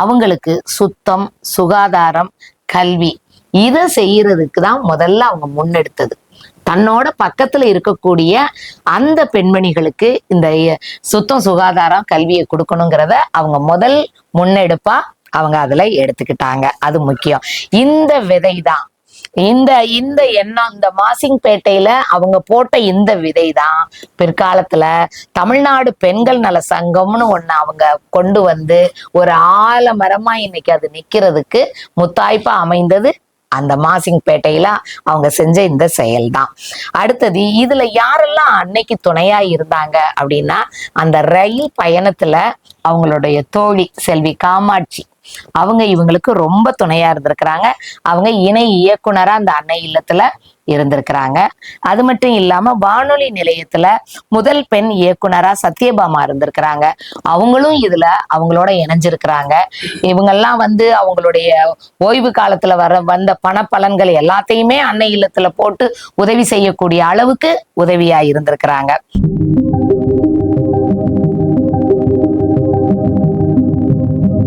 அவங்களுக்கு சுத்தம் சுகாதாரம் கல்வி இதை செய்யறதுக்கு தான் முதல்ல அவங்க முன்னெடுத்தது. தன்னோட பக்கத்துல இருக்கக்கூடிய அந்த பெண்மணிகளுக்கு இந்த சுத்தம் சுகாதாரம் கல்வியை கொடுக்கணுங்கிறத அவங்க முதல் முன்னெடுப்பா அவங்க அதுல எடுத்துக்கிட்டாங்க. அது முக்கியம். இந்த விதை தான் இந்த இந்த எண்ணம் இந்த மாசிங்பேட்டையில அவங்க போட்ட இந்த விதை தான் பிற்காலத்துல தமிழ்நாடு பெண்கள் நல சங்கம்னு ஒண்ணு அவங்க கொண்டு வந்து ஒரு ஆலமரமா இன்னைக்கு அது நிக்கிறதுக்கு முத்தாய்ப்பா அமைந்தது. அந்த மாசிங்பேட்டையில அவங்க செஞ்ச இந்த செயல் தான் அடுத்தது இதுல யாரெல்லாம் அன்னைக்கு துணையா இருந்தாங்க அப்படின்னா அந்த ரயில் பயணத்துல அவங்களுடைய தோழி செல்வி காமாட்சி. அவங்க இவங்களுக்கு ரொம்ப துணையா இருந்திருக்கிறாங்க. அவங்க இணை இயக்குனரா அந்த அன்னை இல்லத்துல இருந்திருக்கிறாங்க. அது மட்டும் இல்லாம வானொலி நிலையத்துல முதல் பெண் இயக்குனரா சத்யபாமா இருந்திருக்கிறாங்க. அவங்களும் இதுல அவங்களோட இணைஞ்சிருக்கிறாங்க. இவங்கெல்லாம் வந்து அவங்களுடைய ஓய்வு காலத்துல வர வந்த பணப்பலன்கள் எல்லாத்தையுமே அன்னை இல்லத்துல போட்டு உதவி செய்யக்கூடிய அளவுக்கு உதவியா இருந்திருக்கிறாங்க.